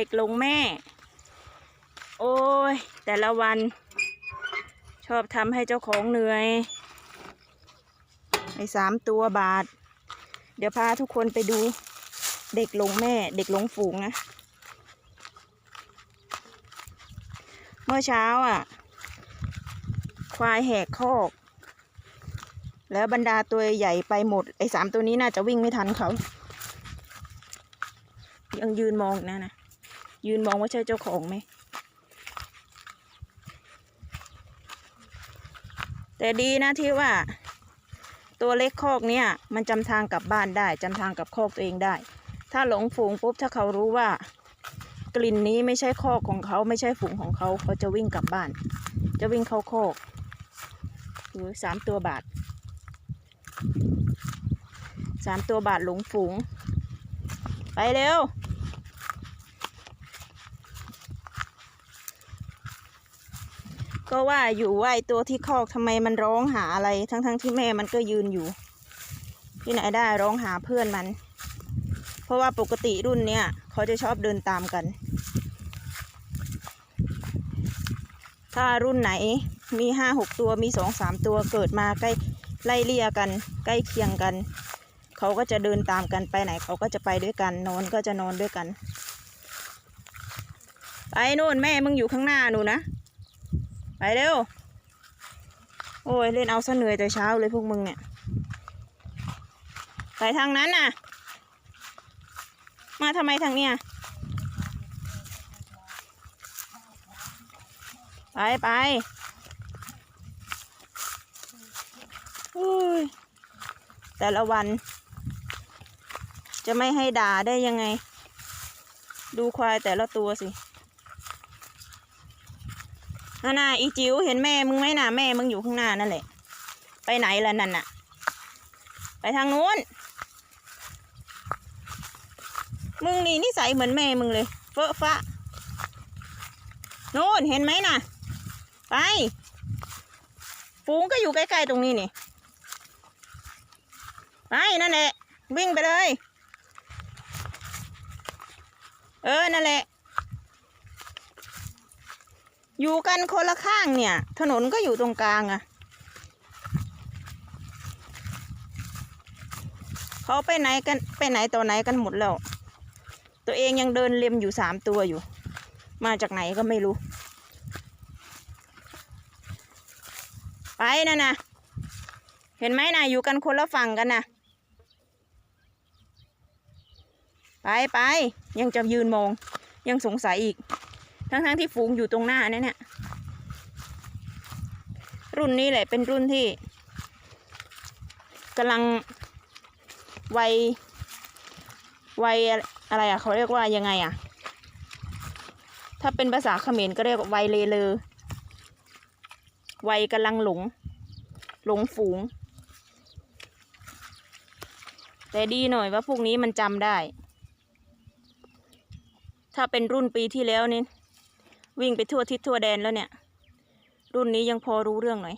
เด็กลงแม่ โอ้ย แต่ละวัน ชอบทำให้เจ้าของเหนื่อยไอ้สามตัวบาท เดี๋ยวพาทุกคนไปดู เด็กลงแม่ เด็กลงฝูงนะ เมื่อเช้าอะ ควายแหกคอก แล้วบรรดาตัวใหญ่ไปหมด ไอ้สามตัวนี้น่าจะวิ่งไม่ทันเขา ยังยืนมองนะนะ ยืนมองว่าใช่เจ้าของไหม แต่ดีนะที่ว่า ตัวเล็กคอกเนี่ย มันจำทางกลับบ้านได้จำทางกลับคอกตัวเองได้ ถ้าหลงฝูงปุ๊บถ้าเขารู้ว่า กลิ่นนี้ไม่ใช่คอกของเขาไม่ใช่ฝูงของเขาเขาจะวิ่งกลับบ้าน จะวิ่งเข้าคอกคือสามตัวบาทสามตัวบาทหลงฝูง ไปเร็ว ก็ว่าอยู่ว่าตัวที่คอกทำไมมันร้องหาอะไรทั้งๆทที่แม่มันก็ยืนอยู่ ที่ไหนได้ร้องหาเพื่อนมัน เพราะว่าปกติรุ่นเนี้ยเขาจะชอบเดินตามกัน ถ้ารุ่นไหนมีห้าหกตัวมีสองสามตัวเกิดมาใกล้ไล่เลี่ยกัน ใกล้เคียงกัน เขาก็จะเดินตามกันไปไหนเขาก็จะไปด้วยกันนอนก็จะนอนด้วยกัน ไปนู่นแม่มึงอยู่ข้างหน้าหนูนะ ไปเร็ว โอ้ย เล่นเอาซะเหนื่อยแต่เช้าเลยพวกมึงเนี่ย ไปทางนั้นน่ะ มาทำไมทางเนี้ย ไปไปอุ้ยแต่ละวัน จะไม่ให้ด่าได้ยังไง ดูควายแต่ละตัวสิ นั่นน่ะอีจิ๋วเห็นแม่มึงไหมน่ะแม่มึงอยู่ข้างหน้านั่นแหละ ไปไหนล่ะนั่นน่ะ ไปทางนู้น มึงนี่นิสัยเหมือนแม่มึงเลย เฟอะฟะนู้นเห็นไหมน่ะ ไป ฝูงก็อยู่ใกล้ๆตรงนี้นี่ ไปนั่นแหละ วิ่งไปเลย เออ นั่นแหละ อยู่กันคนละข้างเนี่ย ถนนก็อยู่ตรงกลางอะเขาไปไหนกันไปไหนต่อไหนกันหมดแล้ว ตัวเองยังเดินเล็มอยู่สามตัวอยู่ มาจากไหนก็ไม่รู้ ไปนะนะเห็นไหมนะอยู่กันคนละฝั่งกันนะไปไปยังจะยืนมองยังสงสัยอีก ทั้งๆที่ฝูงอยู่ตรงหน้าเนี่ยเนี่ย รุ่นนี้แหละเป็นรุ่นที่กำลังวัยวัยอะไรอะเขาเรียกว่ายังไงอะถ้าเป็นภาษาเขมรก็เรียกว่าวัยเลเลอวัยกำลังหลง หลงฝูง แต่ดีหน่อยว่าพวกนี้มันจำได้ ถ้าเป็นรุ่นปีที่แล้วนี่ วิ่งไปทั่วทิศทั่วแดนแล้วเนี่ย รุ่นนี้ยังพอรู้เรื่องหน่อย